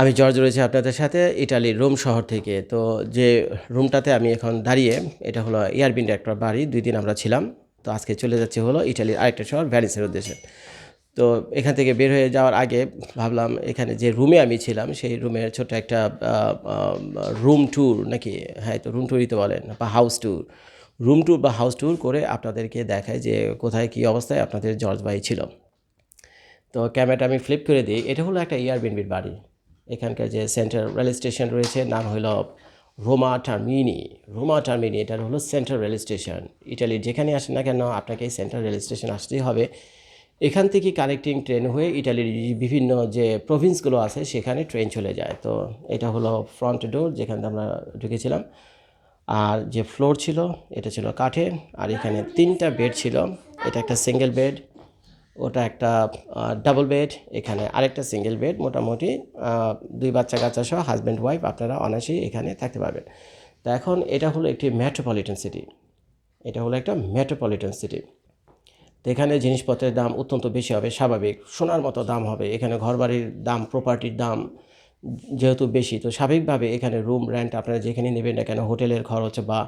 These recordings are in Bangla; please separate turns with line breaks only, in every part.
আমি জর্জ রয়েছে আপনাদের সাথে, ইটালির রোম শহর থেকে। তো যে রুমটাতে আমি এখন দাঁড়িয়ে, এটা হলো এয়ারবিন্ড একটা বাড়ি, দুই দিন আমরা ছিলাম। তো আজকে চলে যাচ্ছে হলো ইটালির আরেকটা শহর ভ্যালিসের উদ্দেশ্যে। তো এখান থেকে বের হয়ে যাওয়ার আগে ভাবলাম, এখানে যে রুমে আমি ছিলাম, সেই রুমের ছোট একটা রুম ট্যুর নাকি হ্যাঁ তো রুম ট্যুরই তো বলেন, বা হাউস ট্যুর। রুম ট্যুর বা হাউস ট্যুর করে আপনাদেরকে দেখায় যে কোথায় কী অবস্থায় আপনাদের জর্জ ভাই ছিল। তো ক্যামেরাটা আমি ফ্লিপ করে দিই, এটা হলো একটা এয়ারবিনবির বাড়ি। এখানকার যে সেন্ট্রাল রেল স্টেশন রয়েছে, নাম হলো রোমা টার্মিনি। রোমা টার্মিনি এটা হলো সেন্ট্রাল রেল স্টেশন ইটালির যেখানে আসেন না কেন, আপনাকে সেন্ট্রাল রেল স্টেশন আসতেই হবে। এখান থেকে কানেক্টিং ট্রেন হয়ে ইটালির বিভিন্ন যে প্রভিন্সগুলো আছে, সেখানে ট্রেন চলে যায়। তো এটা হলো ফ্রন্ট ডোর যেখান থেকে আমরা ঢুকেছিলাম। আর যে ফ্লোর ছিল, এটা ছিল কাঠের। আর এখানে তিনটা বেড ছিল। এটা একটা সিঙ্গেল বেড ওটা একটা ডাবল বেড এখানে আরেকটা সিঙ্গেল বেড মোটামুটি দুই বাচ্চা কাচ্চা সহ হাজব্যান্ড ওয়াইফ আপনারা অনায়াসেই এখানে থাকতে পারবেন। তো এখন এটা হলো একটি মেট্রোপলিটন সিটি এটা হলো একটা মেট্রোপলিটন সিটি তো এখানে জিনিসপত্রের দাম অত্যন্ত বেশি হবে, স্বাভাবিক। সোনার মতো দাম হবে। এখানে ঘরবাড়ির দাম প্রপার্টির দাম যেহেতু বেশি, তো স্বাভাবিকভাবে এখানে রুম রেন্ট আপনারা যেখানে নেবেন না কেন, হোটেলের খরচ বা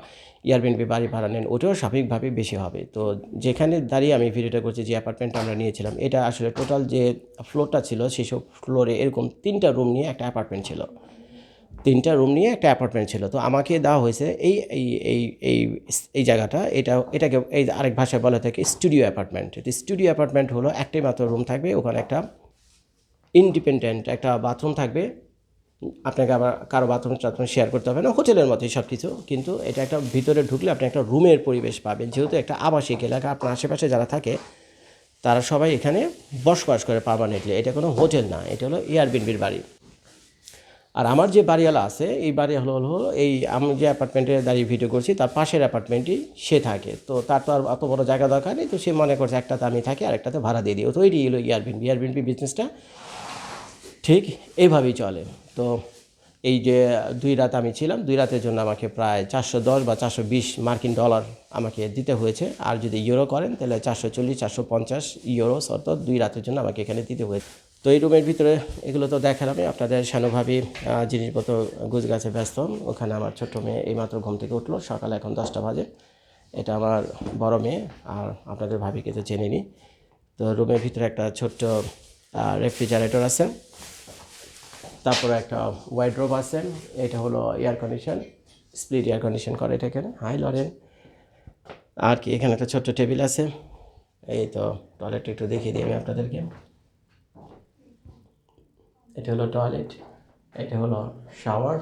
এয়ারবিনবি বাড়ি ভাড়া নেন, ওটাও স্বাভাবিকভাবে বেশি হবে। তো যেখানে দাঁড়িয়ে আমি ভিডিওটা করছি, যে অ্যাপার্টমেন্টটা আমরা নিয়েছিলাম, এটা আসলে টোটাল যে ফ্লোরটা ছিল, সেসব ফ্লোরে এরকম তিনটা রুম নিয়ে একটা অ্যাপার্টমেন্ট ছিল। তিনটা রুম নিয়ে একটা অ্যাপার্টমেন্ট ছিল। তো আমাকে দেওয়া হয়েছে এই এই এই এই এই জায়গাটা, এটা, এটাকে এই আরেক ভাষায় বলা থাকে স্টুডিও অ্যাপার্টমেন্ট স্টুডিও অ্যাপার্টমেন্ট হলো একটাই মাত্র রুম থাকবে, ওখানে একটা ইন্ডিপেন্ডেন্ট একটা বাথরুম থাকবে। আপনাকে আবার কারও বাথরুম টাথরুম শেয়ার করতে হবে না, হোটেলের মতোই সব কিছু কিন্তু এটা একটা ভিতরে ঢুকলে আপনি একটা রুমের পরিবেশ পাবেন। যেহেতু একটা আবাসিক এলাকা, আপনার আশেপাশে যারা থাকে, তারা সবাই এখানে বসবাস করে পার্মানেন্টলি এটা কোনো হোটেল না, এটা হলো এয়ারবিনবির বাড়ি। আর আমার যে বাড়িওয়ালা আছে, এই বাড়ি হলো হলো এই আমি যে অ্যাপার্টমেন্টে দাঁড়িয়ে ভিডিও করছি, তার পাশের অ্যাপার্টমেন্টই সে থাকে। তো তার তো আর অত বড় জায়গা দরকার নেই, তো সে মনে করছে একটাতে আমি থাকি আর একটাতে ভাড়া দিয়ে দিই। তো এটি হলো এয়ারবিনবি এয়ারবিনবি বিজনেসটা ঠিক এইভাবেই চলে। তো এই যে দুই রাত আমি ছিলাম, দুই রাতের জন্য আমাকে প্রায় চারশো দশ বা চারশো বিশ মার্কিন ডলার আমাকে দিতে হয়েছে। আর যদি ইউরো করেন, তাহলে চারশো চল্লিশ, চারশো পঞ্চাশ ইউরো অর্থাৎ দুই রাতের জন্য আমাকে এখানে দিতে হয়েছে। তো এই রুমের ভিতরে এগুলো তো দেখালামই আপনাদের স্বানুভাবী জিনিসপত্র গুছ গাছে ব্যস্ত। ওখানে আমার ছোট্ট মেয়ে এইমাত্র ঘুম থেকে উঠল, সকালে এখন দশটা বাজে। এটা আমার বড় মেয়ে, আর আপনাদের ভাবিকে তো চেনে নি তো রুমের ভিতরে একটা ছোট্ট রেফ্রিজারেটর আছে। তারপরে একটা ওয়াইড্রোব আছে, এটা হলো air condition split air condition করে এটা এখানে। হাই লরেন আর কি, এখানে একটা ছোট্ট টেবিল আছে। এই তো টয়লেটটা একটু দেখিয়ে দিই আমি আপনাদেরকে। এটা হলো টয়লেট এটা হলো শাওয়ার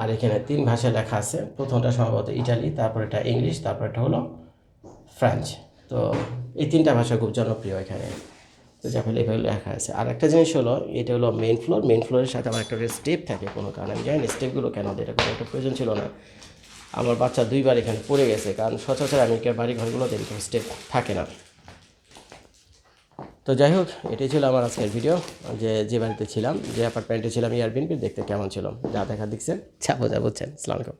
আর এখানে তিন ভাষায় লেখা আছে, প্রথমটা সম্ভবত ইটালি, তারপর এটা ইংলিশ, তারপর এটা হলো ফ্রেঞ্চ তো এই তিনটা ভাষা খুব জনপ্রিয় এখানে। তো যা ফলে এভাবে লেখা আছে। আর একটা জিনিস হলো, এটা হলো মেইন ফ্লোর মেইন ফ্লোরের সাথে আমার একটা স্টেপ থাকে কোনো কারণে। আমি জানি স্টেপগুলো কেন এটা কোনো একটা প্রয়োজন ছিল না। আমার বাচ্চা দুইবার এখানে পড়ে গেছে, কারণ সচরাচর আমেরিকার বাড়ি ঘরগুলোতে এরকম স্টেপ থাকে না। তো যাই হোক, এটাই ছিল আমার আজকের ভিডিও যে যে বাড়িতে ছিলাম, যে অ্যাপার্টমেন্টে ছিলাম এয়ারবিনবি দেখতে কেমন ছিল, যা দেখা দেখছেন যা বোঝা বুঝছেন আলাইকুম।